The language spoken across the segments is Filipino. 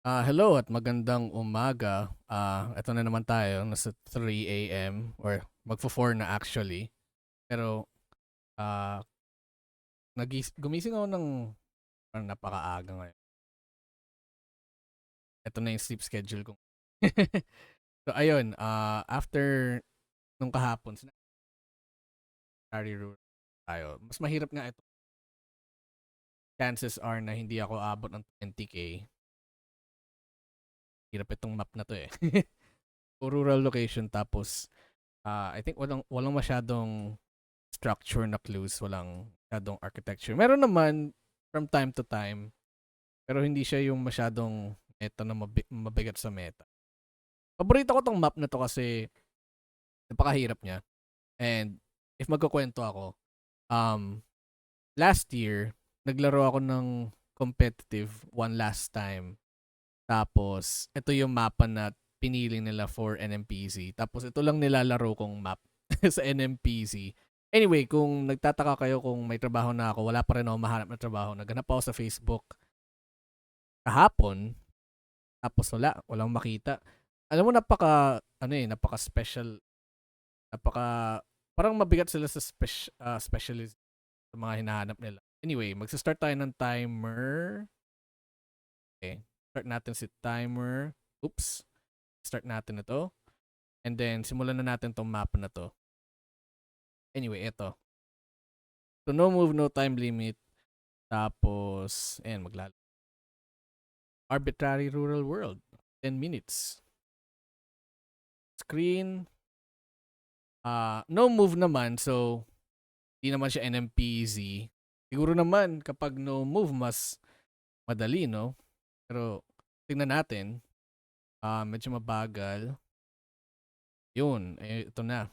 Ah, hello at magandang umaga. Ah, eto na naman tayo, nasa 3 AM or magfo-4 na actually. Pero, ah, nagis gumising ako ng parang napakaaga ngayon. Eto na yung sleep schedule ko. So ayun, ah, after nung kahapon Harry Rule tayo. Mas mahirap nga ito. Chances are na hindi ako aabot ng 20K. Hirap itong map na to eh. Rural location tapos ah, I think walang walang masyadong structure na clues, walang masyadong architecture. Meron naman from time to time pero hindi siya yung masyadong meta na mabi- mabigat sa meta. Paborito ko tong map na to kasi napakahirap niya. And if magkukwento ako, um, last year, naglaro ako ng competitive one last time. Tapos, ito yung mapa na pinili nila for NMPC. Tapos, ito lang nilalaro kong map sa NMPC. Anyway, kung nagtataka kayo kung may trabaho na ako, wala pa rin ako mahanap na trabaho. Naghanap ako sa Facebook kahapon. Tapos wala, walang makita. Alam mo, napaka, ano eh, napaka special. Napaka, parang mabigat sila sa spec, ah, specialist sa mga hinahanap nila. Anyway, magsa-start tayo ng timer. Okay. Start natin si timer. Oops. Start natin ito. And then, simulan na natin tong map na to. Anyway, ito. So, no move, no time limit. Tapos, ayan, maglalo. Arbitrary Rural World. 10 minutes. Screen. Ah, no move naman, so hindi naman siya NMPZ. Siguro naman kapag no move mas madali, no? Pero tingnan natin. Ah, medyo mabagal. Yun, eh, ito na.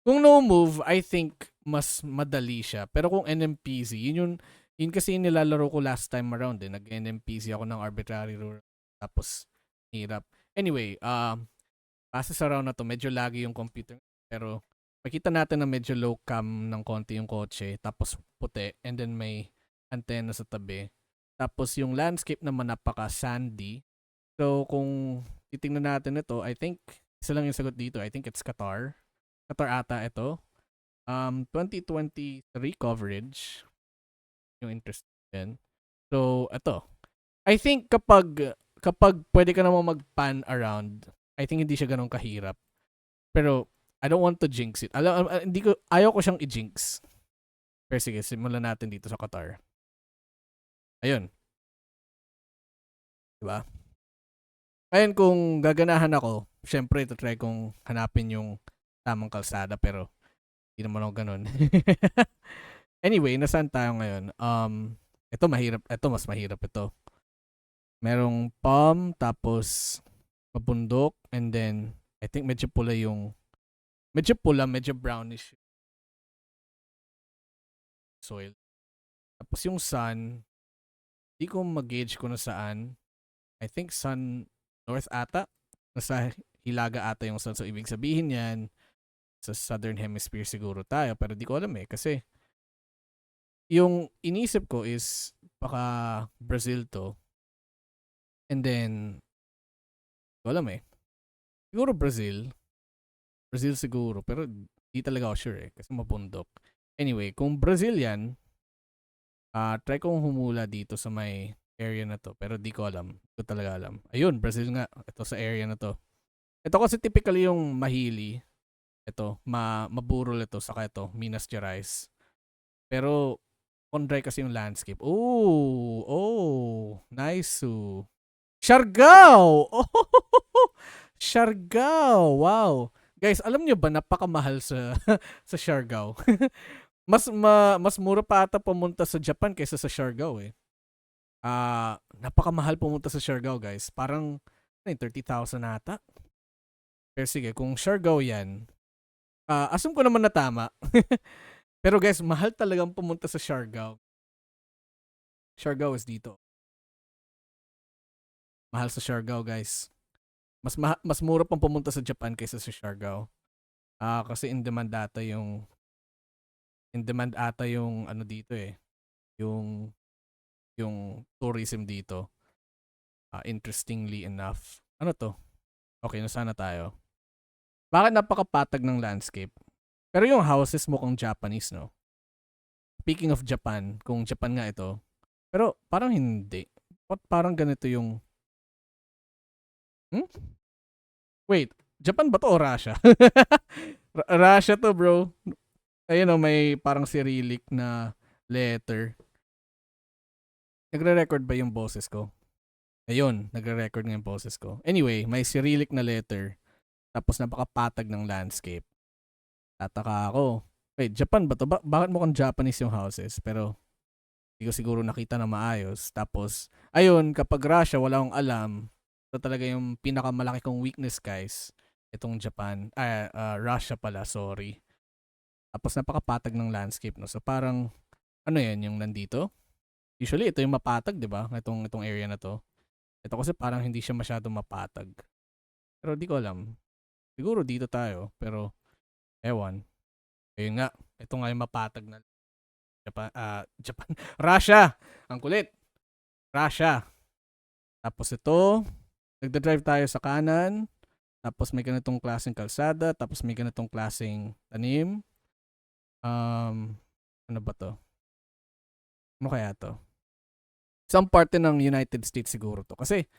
Kung no move, I think mas madali siya. Pero kung NMPZ, yun yung yun kasi yung nilalaro ko last time around eh. Nag-NMPC ako ng arbitrary rule. Tapos, hirap. Anyway, um, base sa round na to, medyo laggy yung computer. Pero, makita natin na medyo low cam ng konti yung kotse. Tapos, puti. And then, may antenna sa tabi. Tapos, yung landscape naman napaka-sandy. So, kung titingnan natin ito, I think, isa lang yung sagot dito. I think it's Qatar. Qatar ata ito. Um, 2023 coverage yung interest yan. So, ito. I think kapag kapag pwede ka naman mag-pan around, I think hindi siya ganun kahirap. Pero, I don't want to jinx it. Alam, ah, hindi ko, ayaw ko siyang i-jinx. Pero sige, simulan natin dito sa Qatar. Ayun. Diba? Ayun, kung gaganahan ako, syempre, ito try kong hanapin yung tamang kalsada, pero hindi naman ako ganun. Anyway, nasaan tayo ngayon? Um, ito mahirap, ito mas mahirap ito. Merong palm, tapos mabundok, and then I think medyo pula yung medyo pula, medyo brownish soil. Tapos yung sun, hindi ko mag-gauge kung nasaan. I think sun north ata. Nasa hilaga ata yung sun. So, ibig sabihin yan, sa southern hemisphere siguro tayo. Pero di ko alam eh. Kasi, yung inisip ko is baka Brazil to. And then, di ko alam eh. Siguro Brazil. Brazil siguro. Pero di talaga ako sure eh. Kasi mabundok. Anyway, kung Brazil yan, ah try kong humula dito sa may area na to. Pero di ko alam. Di ko talaga alam. Ayun, Brazil nga. Ito sa area na to. Ito kasi typically yung mahili. Ito, ma maburol ito. Saka ito, Minas Gerais. Pero, on dry kasi yung landscape. Oh, oh, nice. Oh. Siargao! Oh, Siargao! Wow. Guys, alam niyo ba napakamahal sa sa Siargao? mas ma, mas mura pa ata pumunta sa Japan kaysa sa Siargao eh. Ah, napakamahal pumunta sa Siargao, guys. Parang ano yun, 30,000 ata. Pero sige, kung Siargao 'yan, ah assume ko naman na tama. Pero guys, mahal talagang pumunta sa Siargao. Siargao is dito. Mahal sa Siargao, guys. Mas ma- mas mura pang pumunta sa Japan kaysa sa Siargao. Ah, kasi in demand ata yung in demand ata yung ano dito eh. Yung yung tourism dito. Ah, interestingly enough. Ano to? Okay, nasana tayo. Bakit napakapatag ng landscape? Pero yung houses mukhang Japanese, no? Speaking of Japan, kung Japan nga ito, pero parang hindi. Ba't parang ganito yung... Hmm? Wait, Japan ba to o Russia? Russia to, bro. Ayun o, may parang Cyrillic na letter. Nagre-record ba yung boses ko? Ayun, nagre-record yung boses ko. Anyway, may Cyrillic na letter. Tapos napakapatag ng landscape. Tataka ako. Wait, Japan ba to? Ba- bakit mukhang Japanese yung houses? Pero hindi ko siguro nakita na maayos. Tapos, ayun, kapag Russia, wala akong alam. Ito talaga yung pinakamalaki kong weakness, guys. Itong Japan. Ah, ah, Russia pala, sorry. Tapos napakapatag ng landscape, no? So parang, ano yan, yung nandito? Usually, ito yung mapatag, di ba? Itong, itong area na to. Ito kasi parang hindi siya masyadong mapatag. Pero di ko alam. Siguro dito tayo, pero ewan. Ayun nga, ito nga yung mapatag na Japan, ah, Japan, Russia! Ang kulit! Russia! Tapos ito, nagda-drive tayo sa kanan, tapos may ganitong klaseng kalsada, tapos may ganitong klaseng tanim. Um, ano ba to? Ano kaya to? Isang parte ng United States siguro to. Kasi,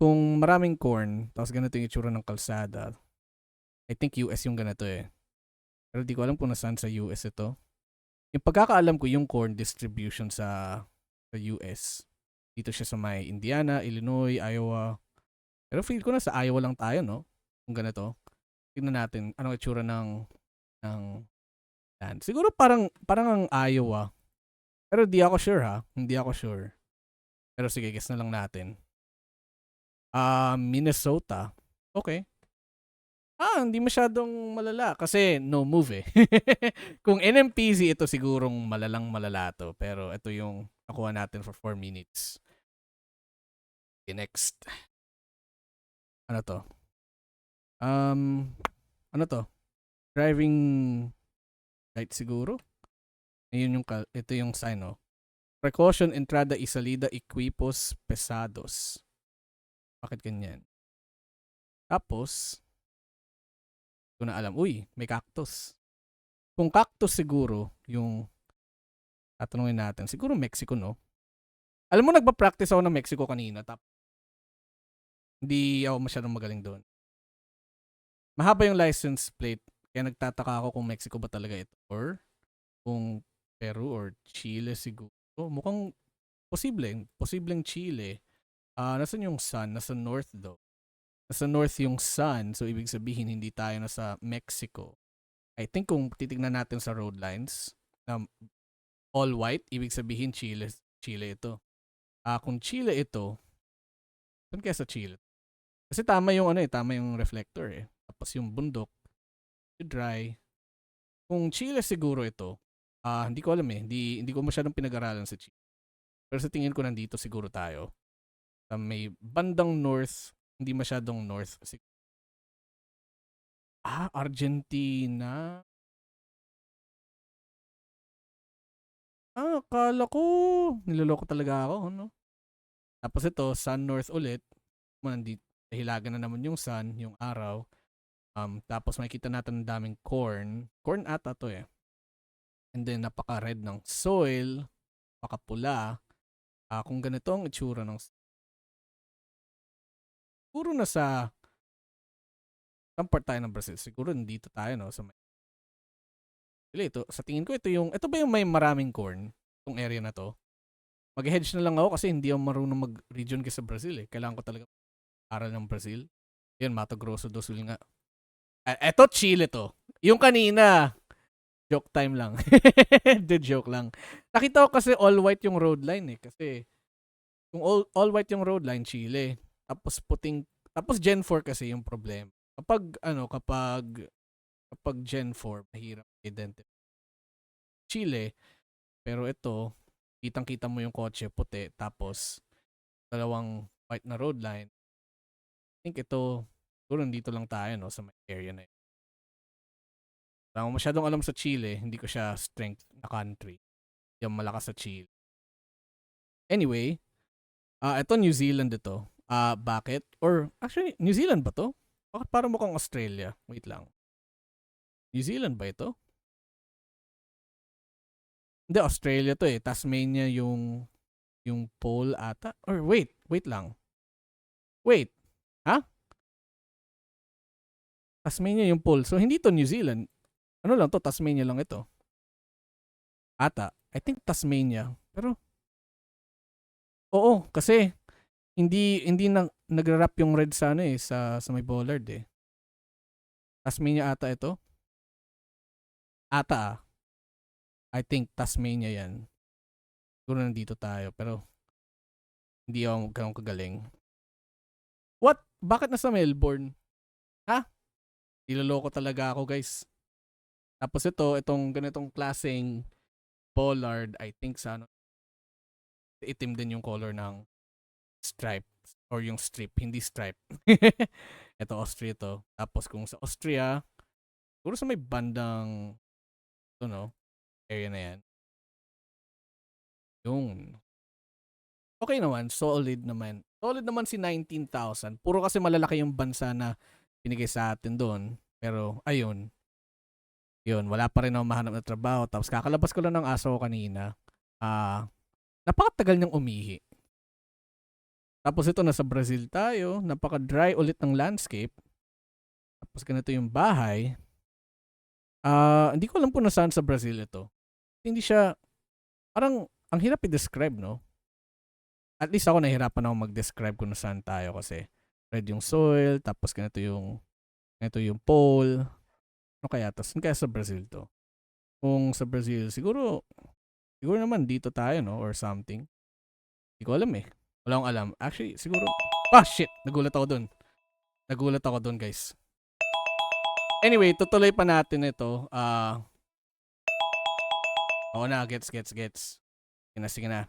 kung maraming corn, tapos ganito yung itsura ng kalsada, I think US yung ganito eh. Pero di ko alam kung nasaan sa US ito. Yung pagkakaalam ko yung corn distribution sa sa US. Dito siya sa may Indiana, Illinois, Iowa. Pero feel ko na sa Iowa lang tayo, no? Kung ganito. Tingnan natin anong itsura ng ng land. Siguro parang parang ang Iowa. Pero di ako sure ha. Hindi ako sure. Pero sige, guess na lang natin. Ah, Minnesota. Okay. Ah, hindi masyadong malala kasi no move eh. Kung NMPZ ito sigurong malalang malala to. Pero ito yung nakuha natin for 4 minutes. Okay, next. Ano to? Um, ano to? Driving light siguro? Ayun yung, ito yung sign, oh. Precaution entrada y salida equipos pesados. Bakit ganyan? Tapos, ko na alam, uy, may cactus. Kung cactus siguro, yung tatanungin natin, siguro Mexico, no? Alam mo, nagpa-practice ako ng Mexico kanina. Tap hindi ako masyadong magaling doon. Mahaba yung license plate, kaya nagtataka ako kung Mexico ba talaga ito. Or kung Peru or Chile siguro. Mukhang posible. Posibleng Chile. Ah, nasan yung sun? Nasa north daw. Nasa north yung sun, so ibig sabihin hindi tayo nasa Mexico. I think kung titignan natin sa road lines, na all white, ibig sabihin Chile, Chile ito. Ah, kung Chile ito, saan kaya sa Chile? Kasi tama yung ano eh, tama yung reflector eh. Tapos yung bundok, yung dry. Kung Chile siguro ito, ah hindi ko alam eh, hindi, hindi ko masyadong pinag-aralan sa Chile. Pero sa tingin ko nandito siguro tayo. Sa may bandang north, hindi masyadong north. sig- Ah, Argentina. Ah, akala ko. Niloloko talaga ako, no? Tapos ito, sun north ulit. Nandito, hilaga na naman yung sun, yung araw. Um, tapos makikita natin ang daming corn. Corn ata to eh. And then napaka-red ng soil, napaka-pula. Ah, kung ganito ang itsura ng Siguro na sa saan tayo ng Brazil? Siguro nandito tayo no sa may ito, sa tingin ko ito yung ito ba yung may maraming corn tong area na to? Mag-hedge na lang ako kasi hindi ako marunong mag-region kasi sa Brazil eh. Kailangan ko talaga aral ng Brazil. Yun, Mato Grosso do Sul nga. Ah, eto, Chile to. Yung kanina, joke time lang. The joke lang. Nakita ko kasi all white yung road line eh. Kasi, kung all, all white yung road line, Chile. Tapos puting, tapos Gen 4 kasi yung problema. Kapag, ano, kapag, kapag Gen 4, mahirap identify. Chile, pero ito, kitang-kita mo yung kotse puti, tapos dalawang white na road line. I think ito, siguro nandito lang tayo, no, sa may area na yun. Wala akong masyadong alam sa Chile, hindi ko siya strength na country. Hindi malakas sa Chile. Anyway, ah ito New Zealand ito. Ah, bakit? Or actually, New Zealand ba to? Bakit parang mukhang Australia? Wait lang. New Zealand ba ito? Hindi, Australia to eh. Tasmania yung yung pole ata. Or wait, wait lang. Wait. Ha? Tasmania yung pole. So, hindi to New Zealand. Ano lang to? Tasmania lang ito. Ata. I think Tasmania. Pero, oo, kasi, hindi, hindi na, nagra-wrap yung red sa ano eh, sa, sa may bollard eh. Tasmania ata ito. Ata ah. I think Tasmania yan. Siguro nandito tayo, pero hindi ako ganun kagaling. What? Bakit nasa Melbourne? Niloloko talaga ako, guys. Tapos ito, itong ganitong klaseng bollard, I think sa ano, itim din yung color ng stripe or yung strip, hindi stripe. ito Austria to. Tapos kung sa Austria, siguro sa may bandang ito no, area na yan. Yung Okay naman, solid naman. Solid naman si 19,000. Puro kasi malalaki yung bansa na binigay sa atin doon. Pero ayun. Yun, wala pa rin ako mahanap na trabaho. Tapos kakalabas ko lang ng aso ko kanina. Ah, napakatagal niyang umihi. Tapos ito nasa Brazil tayo, napaka-dry ulit ng landscape. Tapos ganito yung bahay. Ah, hindi ko alam kung nasaan sa Brazil ito. Hindi siya parang ang hirap i-describe, no? At least ako nahihirapan ako mag-describe kung nasaan tayo kasi red yung soil, tapos ganito yung ganito yung pole. Ano kaya? Saan kaya sa Brazil to? Kung sa Brazil, siguro siguro naman dito tayo, no? Or something. Hindi ko alam eh. Wala akong alam. Actually, siguro... Ah, shit! Nagulat ako dun. Nagulat ako dun, guys. Anyway, tutuloy pa natin ito. Ah... Oo na, gets, gets, gets. Sige na, sige na.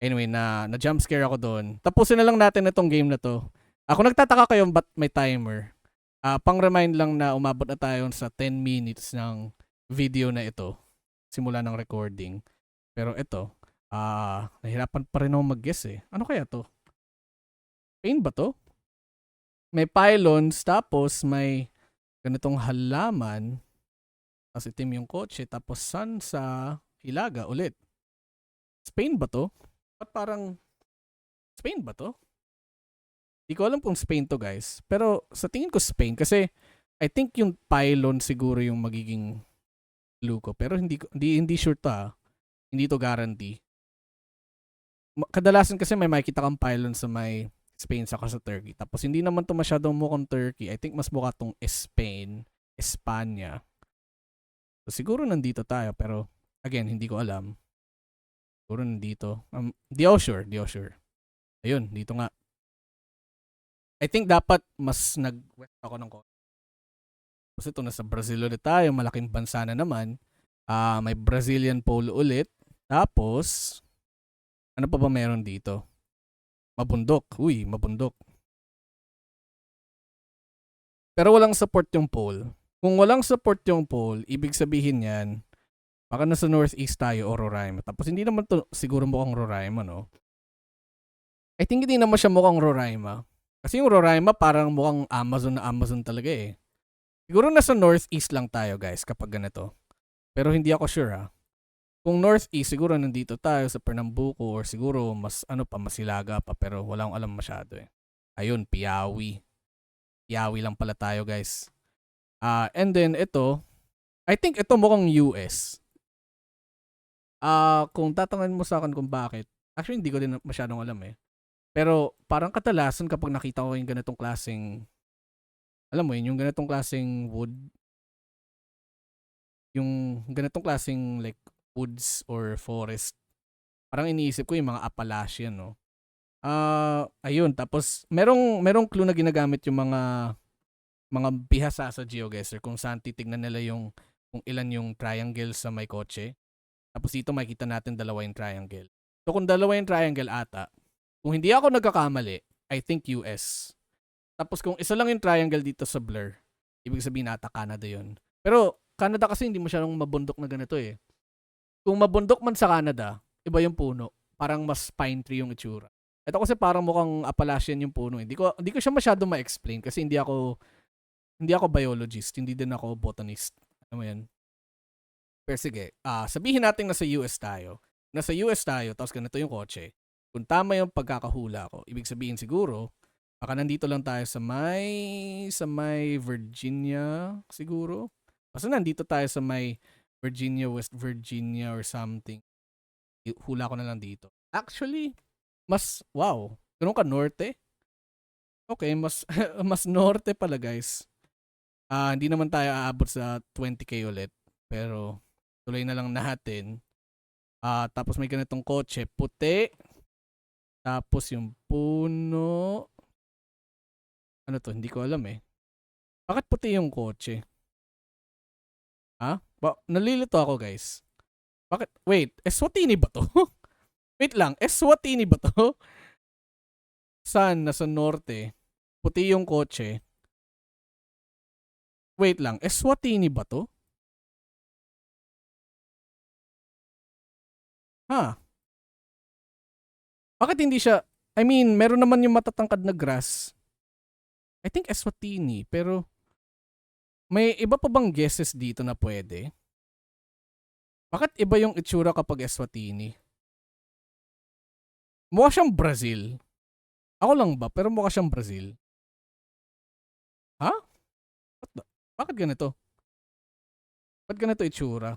Anyway, na, na jump scare ako doon. Tapusin na lang natin itong game na to. Ako nagtataka kayo ba't may timer. Ah, pang remind lang na umabot na tayo sa 10 minutes ng video na ito. Simula ng recording. Pero ito, ah, nahirapan pa rin ako mag-guess eh. Ano kaya to? Pain ba to? May pylons, tapos may ganitong halaman. Tapos itim yung kotse, tapos sun sa Hilaga ulit. Spain ba to? Ba't parang Spain ba to? Di ko alam kung Spain to guys. Pero sa tingin ko Spain kasi I think yung pylon siguro yung magiging clue ko. Pero hindi, hindi, hindi sure to ah. Hindi to guarantee. Kadalasan kasi may makikita kang pylon sa may Spain saka sa Turkey. Tapos hindi naman to masyadong mukhang Turkey. I think mas mukha tong Spain, Espanya. So, siguro nandito tayo pero again, hindi ko alam. Siguro nandito. Um, di ako sure, di ako sure. Ayun, dito nga. I think dapat mas nag-west ako ng konti. Kasi ito, nasa Brazil ulit tayo. Malaking bansa na naman. Ah, may Brazilian pole ulit. Tapos, ano pa ba meron dito? Mabundok. Uy, mabundok. Pero walang support yung pole. Kung walang support yung pole, ibig sabihin yan, baka nasa northeast tayo o Roraima. Tapos hindi naman to siguro mukhang Roraima, no? I think hindi naman siya mukhang Roraima. Kasi yung Roraima parang mukhang Amazon na Amazon talaga eh. Siguro nasa northeast lang tayo guys kapag ganito. Pero hindi ako sure ha. Kung northeast, siguro nandito tayo sa Pernambuco or siguro mas ano pa, masilaga pa pero wala akong alam masyado eh. Ayun, Piawi. Piawi lang pala tayo guys. Ah, and then ito, I think ito mukhang US. Ah, kung tatanungin mo sa akin kung bakit, actually hindi ko din masyadong alam eh. Pero parang kadalasan kapag nakita ko yung ganitong klaseng alam mo yun, yung ganitong klaseng wood yung ganitong klaseng like woods or forest parang iniisip ko yung mga Appalachian no. Ah, ayun tapos merong merong clue na ginagamit yung mga mga bihasa sa GeoGuessr kung saan titignan nila yung kung ilan yung triangle sa may kotse. Tapos dito makikita natin dalawa yung triangle. So kung dalawa yung triangle ata, kung hindi ako nagkakamali, I think US. Tapos kung isa lang yung triangle dito sa blur, ibig sabihin ata Canada yun. Pero Canada kasi hindi masyadong mabundok na ganito eh. Kung mabundok man sa Canada, iba yung puno. Parang mas pine tree yung itsura. Ito kasi parang mukhang Appalachian yung puno. Hindi ko hindi ko siya masyado ma-explain kasi hindi ako hindi ako biologist, hindi din ako botanist. Ano mo yan? Pero sige, ah sabihin natin nasa US tayo. Nasa US tayo, tapos ganito yung kotse. Kung tama yung pagkakahula ko, ibig sabihin siguro, baka nandito lang tayo sa may, sa may Virginia siguro. Basta nandito tayo sa may Virginia, West Virginia or something. Hula ko na lang dito. Actually, mas, wow, ganun ka norte? Okay, mas, mas norte pala guys. Ah, hindi naman tayo aabot sa 20k ulit. Pero, tuloy na lang natin. Ah, tapos may ganitong kotse, puti. Tapos yung puno. Ano to? Hindi ko alam eh. Bakit puti yung kotse? Ha? Ba- nalilito ako guys. Bakit? Wait, Eswatini ba to? Wait lang, Eswatini ba to? Saan? Nasa norte. Puti yung kotse. Wait lang, Eswatini ba to? Ha? Bakit hindi siya, I mean, meron naman yung matatangkad na grass. I think Eswatini, pero may iba pa bang guesses dito na pwede? Bakit iba yung itsura kapag Eswatini? Mukha siyang Brazil. Ako lang ba? Pero mukha siyang Brazil. Ha? What the- Bakit ganito? Ba't ganito itsura?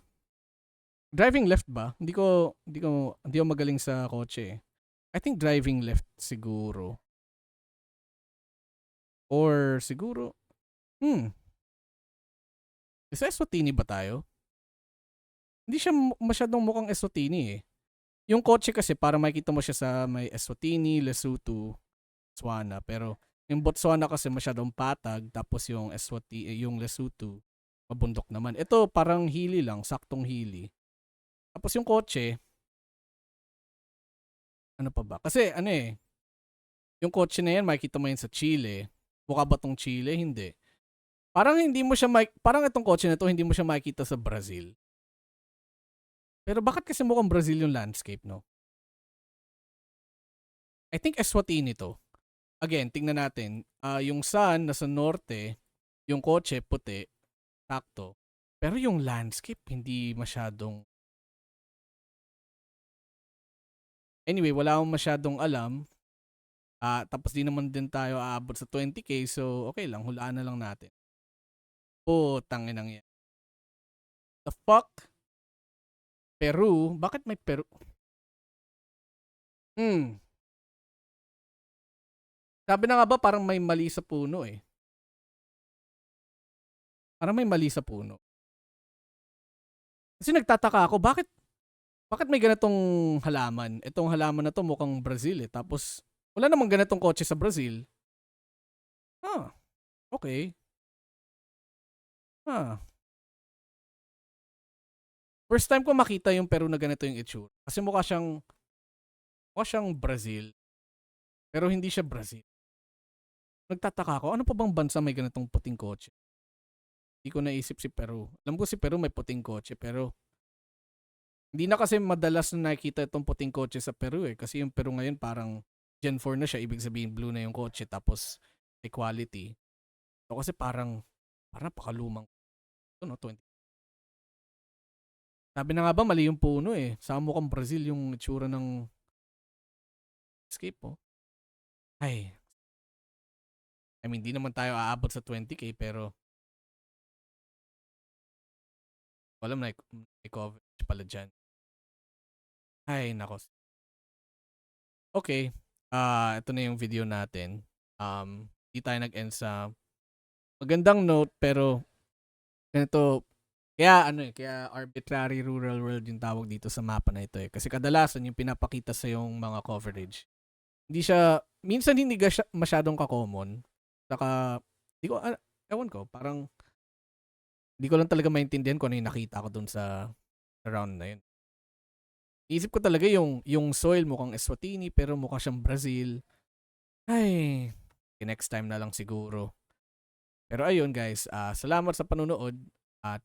Driving left ba? Hindi ko, hindi ko, hindi ko magaling sa kotse eh. I think driving left siguro. Or siguro, hmm. Sa Eswatini ba tayo? Hindi siya masyadong mukhang Eswatini eh. Yung kotse kasi para makita mo siya sa may Eswatini, Lesotho, Botswana. Pero yung Botswana kasi masyadong patag tapos yung Eswati, eh, yung Lesotho, mabundok naman. Ito parang hili lang, saktong hili. Tapos yung kotse, ano pa ba? Kasi ano eh, yung kotse na yan, makikita mo yan sa Chile. Mukha ba tong Chile? Hindi. Parang hindi mo siya, mak- parang itong kotse na to, hindi mo siya makikita sa Brazil. Pero bakit kasi mukhang Brazil yung landscape, no? I think Eswatini to. Again, tingnan natin. Ah, yung sun nasa norte, yung kotse puti, sakto. Pero yung landscape hindi masyadong Anyway, wala akong masyadong alam. Ah, tapos di naman din tayo aabot sa 20k, so okay lang, hulaan na lang natin. Putang inang yan. The fuck? Peru? Bakit may Peru? Hmm. Sabi na nga ba parang may mali sa puno eh. Parang may mali sa puno. Kasi nagtataka ako, bakit bakit may ganitong halaman? Itong halaman na to mukhang Brazil eh. Tapos wala namang ganitong kotse sa Brazil. Ah, okay. Ah. First time ko makita yung Peru na ganito yung itsura. Kasi mukha siyang mukha siyang Brazil. Pero hindi siya Brazil. Nagtataka ako, ano pa bang bansa may ganitong puting kotse? Hindi ko naisip si Peru. Alam ko si Peru may puting kotse, pero hindi na kasi madalas na nakikita itong puting kotse sa Peru eh. Kasi yung Peru ngayon parang Gen 4 na siya. Ibig sabihin blue na yung kotse tapos equality. So kasi parang, parang pakalumang. Ito no, 20. Sabi na nga ba, mali yung puno eh. Sa mukhang Brazil yung itsura ng escape po. Ay. I mean, di naman tayo aabot sa 20k pero alam na may coverage pala dyan. Ay, nako. Okay. Ah, ito na yung video natin. Um, di tayo nag-end sa magandang note pero ganito kaya ano eh, kaya arbitrary rural world yung tawag dito sa mapa na ito eh. Kasi kadalasan yung pinapakita sa yung mga coverage. Hindi siya, minsan hindi siya masyadong ka-common. Saka, di ko, ah, ewan ko, parang, hindi ko lang talaga maintindihan kung ano yung nakita ko dun sa, sa round na yun. Isip ko talaga yung, yung soil mukhang Eswatini pero mukha siyang Brazil. Ay, next time na lang siguro. Pero ayun guys, ah salamat sa panunood at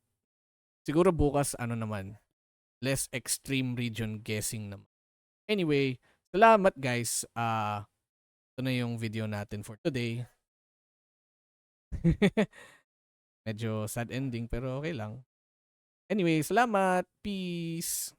siguro bukas ano naman, less extreme region guessing naman. Anyway, Salamat guys. Ah, ito na yung video natin for today. Medyo sad ending pero okay lang. Anyway, salamat. Peace.